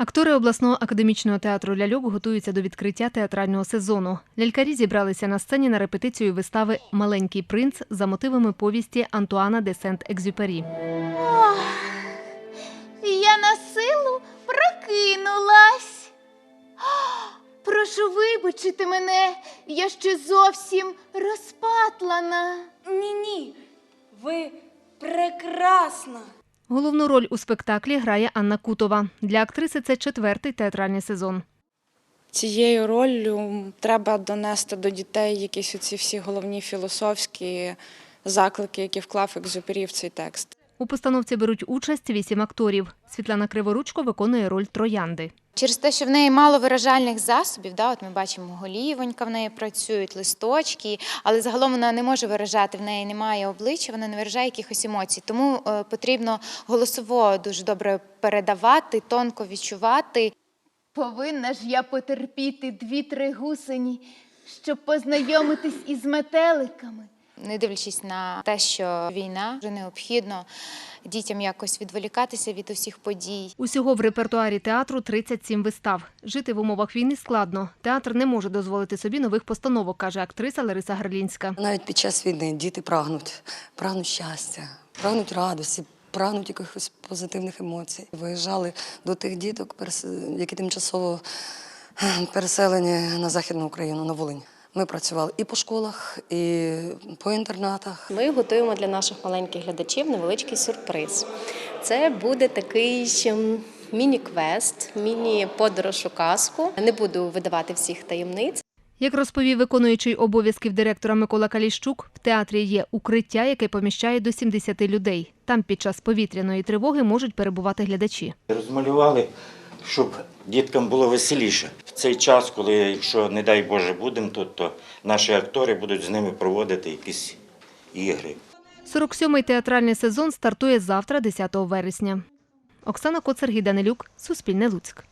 Актори обласного академічного театру ляльок готуються до відкриття театрального сезону. Лялькарі зібралися на сцені на репетицію вистави Маленький принц за мотивами повісті Антуана де Сент-Екзюпері. Я на силу прокинулась. Прошу вибачити мене, я ще зовсім розпатлана. Ні-ні, ви прекрасна. Головну роль у спектаклі грає Анна Кутова. Для актриси це четвертий театральний сезон. Цією роллю треба донести до дітей якісь оці всі головні філософські заклики, які вклав Екзюпері в цей текст. У постановці беруть участь вісім акторів. Світлана Криворучко виконує роль троянди. Через те, що в неї мало виражальних засобів, да, от ми бачимо голівонька в неї працюють, листочки, але загалом вона не може виражати, в неї немає обличчя, вона не виражає якихось емоцій. Тому е, потрібно голосово дуже добре передавати, тонко відчувати. Повинна ж я потерпіти дві-три гусені, щоб познайомитись із метеликами. Не дивлячись на те, що війна вже необхідно дітям якось відволікатися від усіх подій. Усього в репертуарі театру 37 вистав. Жити в умовах війни складно. Театр не може дозволити собі нових постановок, каже актриса Лариса Гарлінська. Навіть під час війни діти прагнуть, прагнуть щастя, прагнуть радості, прагнуть якихось позитивних емоцій. Виїжджали до тих діток, які тимчасово переселені на Західну Україну, на Волинь. Ми працювали і по школах, і по інтернатах. Ми готуємо для наших маленьких глядачів невеличкий сюрприз. Це буде такий ем, міні-квест, міні-подорож у казку. Не буду видавати всіх таємниць. Як розповів виконуючий обов'язків директора Микола Каліщук, в театрі є укриття, яке поміщає до 70 людей. Там під час повітряної тривоги можуть перебувати глядачі. Розмалювали, щоб діткам було веселіше. В цей час, коли, якщо, не дай Боже, будемо тут, то наші актори будуть з ними проводити якісь ігри. 47-й театральний сезон стартує завтра, 10 вересня. Оксана Коцергій Данилюк, Суспільне Луцьк.